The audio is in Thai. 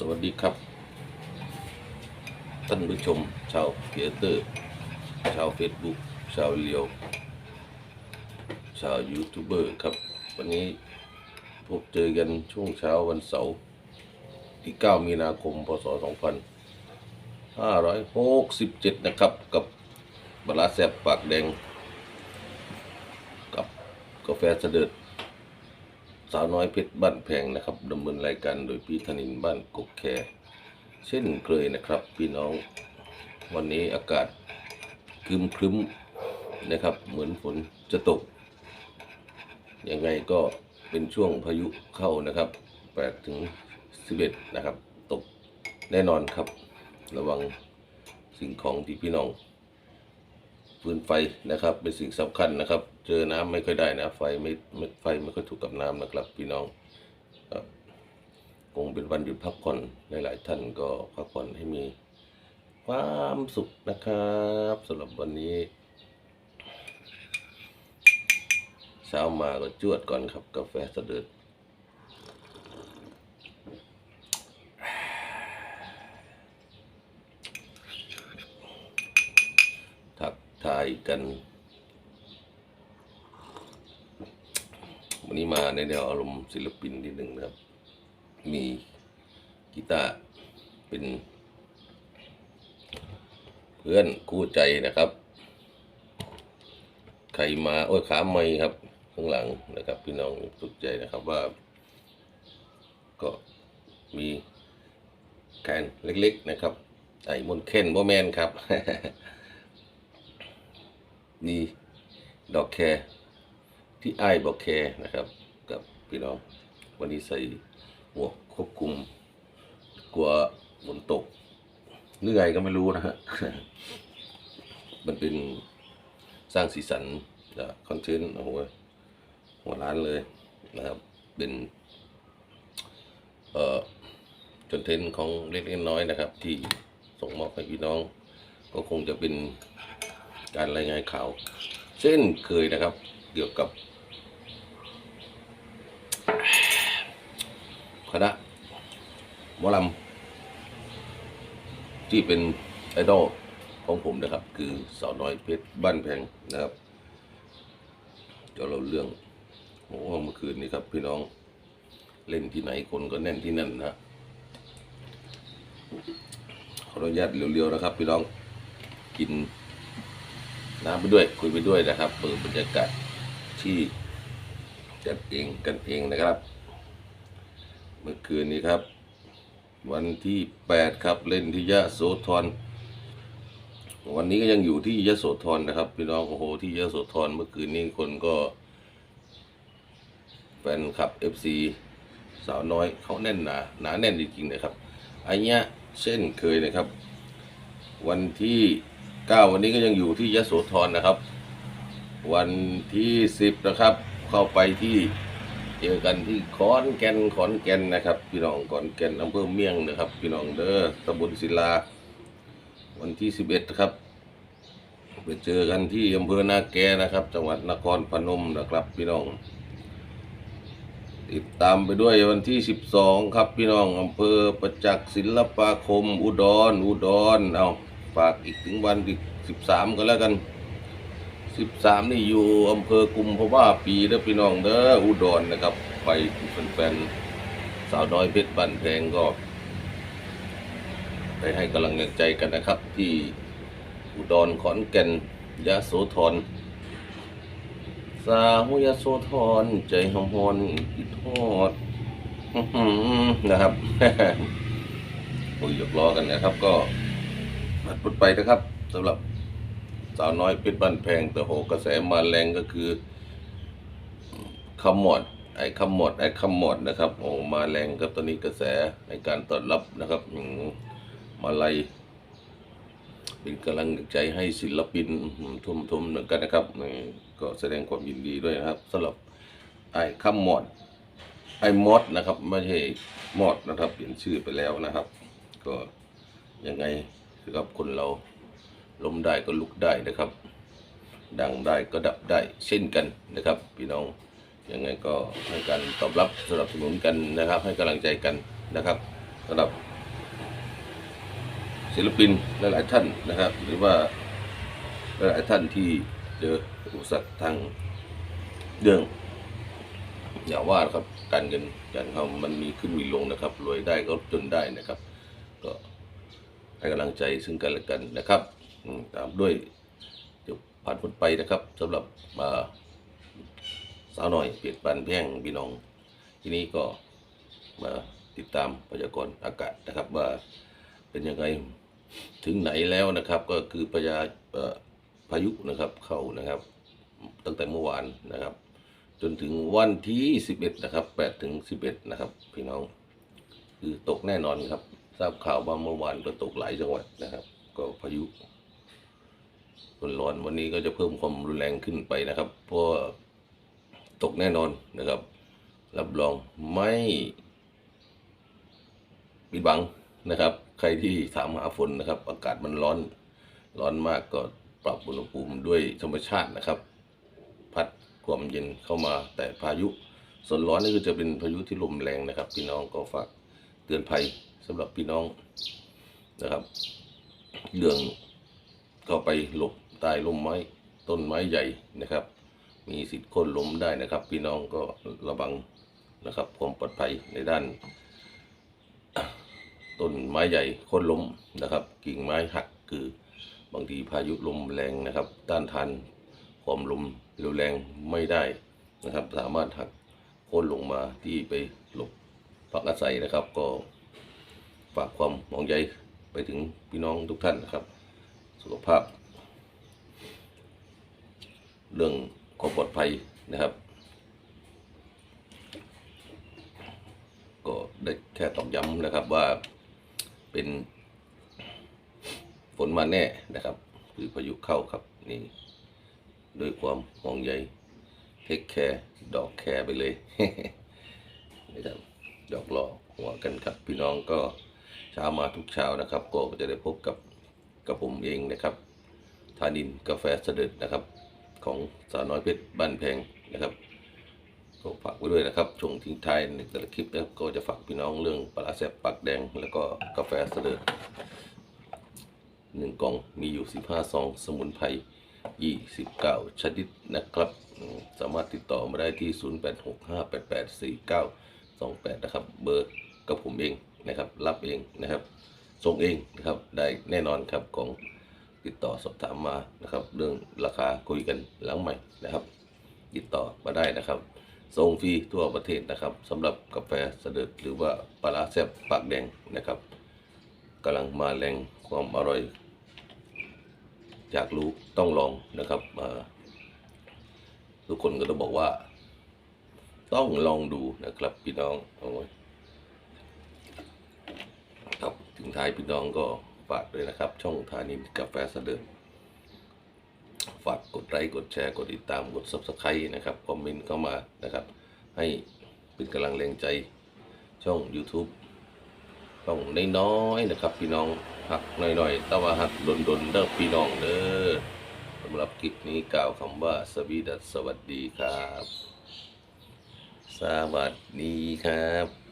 สวัสดีครับ ท่านผู้ชม ชาวเฟียเตอร์ ชาวเฟซบุ๊กชาวเลียว ชาวยูทูบเบอร์ครับ วันนี้พบเจอกันช่วงเช้าวันเสาร์ที่ 9 มีนาคม พศ 2567 นะครับ กับบลาแซบปากแดง กับกาแฟเสด็จ สาวน้อยเพชรบ้านแพงนะครับดำเนินรายการโดยพี่ธนินบ้านกกแคเช่นเคยนะครับพี่น้องวันนี้อากาศครึมครึมนะครับ เหมือนฝนจะตก ยังไงก็เป็นช่วงพายุเข้านะครับ8ถึง 11 นะครับ ตกแน่นอนครับ ระวังสิ่งของที่พี่น้อง ฟืนไฟนะครับ เป็นสิ่งสำคัญนะครับ เจอน้ำไม่ค่อยได้นะไฟไม่ไม่ไฟไม่ค่อยถูกกับน้ำนะครับ พี่น้องครับคงเป็นวันหยุดพักผ่อนหลายๆท่านก็พักผ่อนให้มีความสุขนะครับสำหรับวันนี้เช้ามาก็จวดก่อนครับ กาแฟสด็จทักทาย กัน วันนี้มาในแนวอารมณ์ศิลปินที่หนึ่งนะครับ มีกีตาร์เป็น เพื่อนคู่ใจนะครับ ใครมา โอ้ยขาไม่ครับ ข้างหลังนะครับ พี่น้องตกใจนะครับว่า ก็มีแคนเล็กๆนะครับไอ้มนเคนบ่แมนครับ นี่ดอกแคร์ที่ไอ้บอกแคร์นะครับ กับพี่น้องวันนี้ใส่หมวกควบคุม กลัวฝนตกเหนื่อยก็ไม่รู้นะฮะมันเป็นสร้างสีสันจากคอนเทนต์โอ้โหหัวร้านเลยนะครับ เป็นเอ่อคอนเทนต์ของเล็กๆน้อยๆนะครับ ที่ส่งมอบให้พี่น้อง ก็คงจะเป็น การรายงานข่าว เช่นเคยนะครับ เกี่ยวกับ คณะมอลำที่เป็นไอดอลของผมนะครับ คือสาวน้อยเพชรบ้านแพงนะครับเดี๋ยวเราเรื่องโอ้โหเมื่อคืนนี้ครับ พี่น้องเล่นที่ไหนคนก็แน่นที่นั่นนะขออนุญาตเร็วๆนะครับ พี่น้องกิน น้ำไปด้วยคุยไปด้วยนะครับเปิดบรรยากาศที่จัดเองกันเองนะครับ เมื่อคืนนี้ครับ วันที่แปดครับเล่นที่ยะโสธรวันนี้ก็ยังอยู่ที่ยะโสธรนะครับพี่น้องโอ้โหที่ยะโสธรเมื่อคืนนี้คนก็แฟนคลับ FC สาวน้อยเขาแน่นหนาหนาแน่นจริงๆนะครับอันเนี้ยเช่นเคยนะครับ วันที่ ก้าวันนี้ก็ยังอยู่ที่ยะโสธรนะครับ วันที่สิบนะครับ เข้าไปที่เจอกันที่ขอนแก่นขอนแก่นนะครับ พี่น้องขอนแก่นอำเภอเมียงนะครับ พี่น้องเด้อตำบลศิลา วันที่สิบเอ็ดครับไปเจอกันที่อำเภอนาแกนะครับ จังหวัดนครพนมนะครับ พี่น้อง ติดตามไปด้วยวันที่สิบสองครับ พี่น้องอำเภอประจักษ์ศิลปาคม อุดรอุดรเอา ฝากอีกถึงวันที่สิบสามก็แล้วกันสิบสามนี่อยู่อำเภอกุมภาวะปีเด้อพี่น้องเด้ออุดรนะครับ ไปแฟนๆสาวน้อยเพชรบันแพงก็ไปให้กำลังใจกันนะครับ ที่อุดรขอนแก่นยะโสธรสาวยะโสธรใจหอมหอนคิดทอดนะครับคุยหยกล้อกันนะครับก็ บัดพุดไปนะครับสำหรับสาวน้อยเพชรบ้านแพงแต่โหกระแสมาแรงก็คือคำหมอดไอ้คำหมอดไอ้คำหมอดนะครับโอ้มาแรงครับตอนนี้กระแสในการต้อนรับนะครับมาลัยเป็นกำลังใจให้ศิลปินทุ่มทุมๆเหมือนกันนะครับก็แสดงความยินดีด้วยนะครับสำหรับไอ้คำหมอดไอ้มอดนะครับไม่ใช่มอดนะครับ เปลี่ยนชื่อไปแล้วนะครับ ก็ยังไง คือกับ คนเราล้มได้ก็ลุกได้นะครับ ดังได้ก็ดับได้เช่นกันนะครับ พี่น้องยังไงก็ให้การตอบรับสนับสนุนกันนะครับ ให้กำลังใจกันนะครับสำหรับ ศิลปินหลายๆท่านนะครับ หรือว่าหลายๆท่านที่เจออุปสรรคทางเรื่องอย่าว่าครับการเงินการเขามันมีขึ้นมีลงนะครับรวยได้ก็จนได้นะครับ ก็ ให้กำลังใจซึ่งกันและกันนะครับตามด้วยเดี๋ยวผ่านพ้นไปนะครับสำหรับมาสาวหน่อยเปลี่ยนปันแพ่งพี่น้อง ทีนี้ก็มาติดตามพยากรณ์อากาศนะครับ ว่าเป็นยังไงถึงไหนแล้วนะครับ ก็คือพยาพายุนะครับเข้านะครับ ตั้งแต่เมื่อวานนะครับ จนถึงวันที่ 11 นะครับ8ถึง 11 นะครับ พี่น้อง คือตกแน่นอนครับ ทราบข่าวว่าเมื่อวานก็ตกหลายจังหวัดนะครับ ก็พายุฝนร้อนวันนี้ก็จะเพิ่มความรุนแรงขึ้นไปนะครับ เพราะตกแน่นอนนะครับ รับรองไม่ปิดบังนะครับ ใครที่ถามหาฝนนะครับ อากาศมันร้อนร้อนมากก็ปรับอุณหภูมิด้วยธรรมชาตินะครับ พัดความเย็นเข้ามาแต่พายุส่วนร้อนนี่คือจะเป็นพายุที่ลมแรงนะครับ พี่น้องก็ฝาก เตือนภัยสำหรับพี่น้องนะครับ เรื่องเข้าไปหลบใต้ร่มไม้ต้นไม้ใหญ่นะครับ มีสิทธิ์โค่นล้มได้นะครับ พี่น้องก็ระวังนะครับความปลอดภัยในด้านต้นไม้ใหญ่โค่นล้มนะครับ กิ่งไม้หักคือบางทีพายุลมแรงนะครับ ต้านทานความลมเร็วแรงไม่ได้นะครับ สามารถหักโค่นลงมาที่ไปหลบ พักอาศัยนะครับ ก็ฝากความห่วงใยไปถึงพี่น้องทุกท่านนะครับ สุขภาพ เรื่องความปลอดภัยนะครับ ก็ได้แค่ตอกย้ำนะครับว่าเป็นฝนมาแน่นะครับ คือพายุเข้าครับนี่ด้วยความห่วงใยเทคแคร์ดอกแคร์ไปเลยนะครับ ดอกล้อหัวกันครับ พี่น้องก็เช้ามาทุกเช้านะครับ ก็จะได้พบกับกับผมเองนะครับทานินกาแฟเสด็จนะครับ ของสาวน้อยเพชรบ้านแพงนะครับก็ฝากไว้ด้วยนะครับช่วงทิ้งท้ายในแต่ละคลิปนะครับก็จะฝากพี่น้องเรื่องปลาแซบปักแดง แล้วก็กาแฟเสด็จหนึ่งกล่องมีอยู่ 15 ซอง สมุนไพร 29 ชนิดนะครับ สามารถติดต่อมาได้ที่ 28นะครับเบอร์กับผมเองนะครับรับเองนะครับส่งเองนะครับได้แน่นอนครับของติดต่อสอบถามมานะครับ เรื่องราคาคุยกันหลังใหม่นะครับ ติดต่อมาได้นะครับส่งฟรีทั่วประเทศนะครับสำหรับกาแฟเสด็จหรือว่าปลาร้าแซบปากแดงนะครับกำลังมาแรงความอร่อยอยากรู้ต้องลองนะครับทุกคนก็ต้องบอกว่า ต้องลองดูนะครับพี่น้องโอ้ยครับถึงท้ายพี่น้องก็ฝากด้วยนะครับ ช่องทานินกาแฟสเสด็จฝากกดไลค์กดแชร์กดติดตามกด subscribe นะครับคอมเมนต์เข้ามานะครับ ให้เป็นกำลังแรงใจช่อง YouTube ช่องน้อยๆนะครับ พี่น้องหักหน่อยๆแต่ว่าหักดนๆเด้อพี่น้องเด้อสำหรับคลิปนี้กล่าวคำว่าสวีดัสสวัสดีครับ สวัสดีครับ